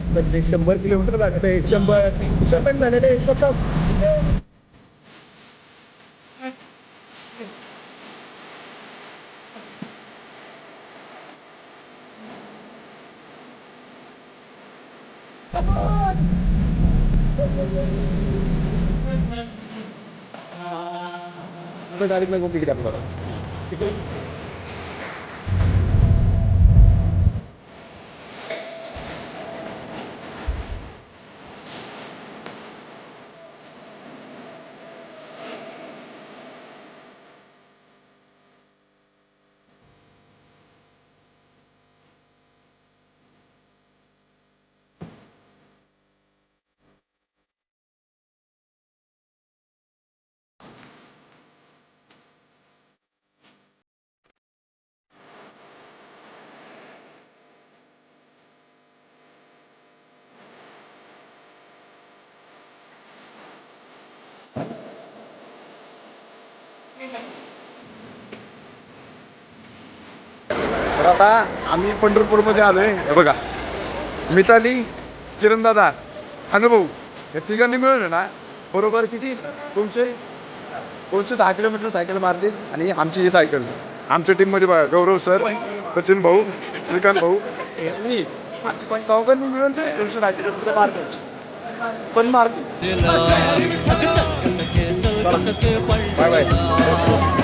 पण ते शंभर किलोमीटर लागतंय शंभर शंभर झालेले कसं गाडीत नको तिकीट आपल्याला तर आता आम्ही पंढरपूरमध्ये आलोय. हे बघा. मिताली किरणदादा अनुभव हे तिघांनी मिळून ना बरोबर किती? दोनशे दोनशे दहा किलोमीटर सायकल मारली आणि आमची ही सायकल. आमच्या टीममध्ये बघा गौरव सर सचिन भाऊ श्रीकांत भाऊ. यांनी चौघांनी मिळून ते दोनशे दहा किलोमीटर मारतो पण मारली. 喂喂以换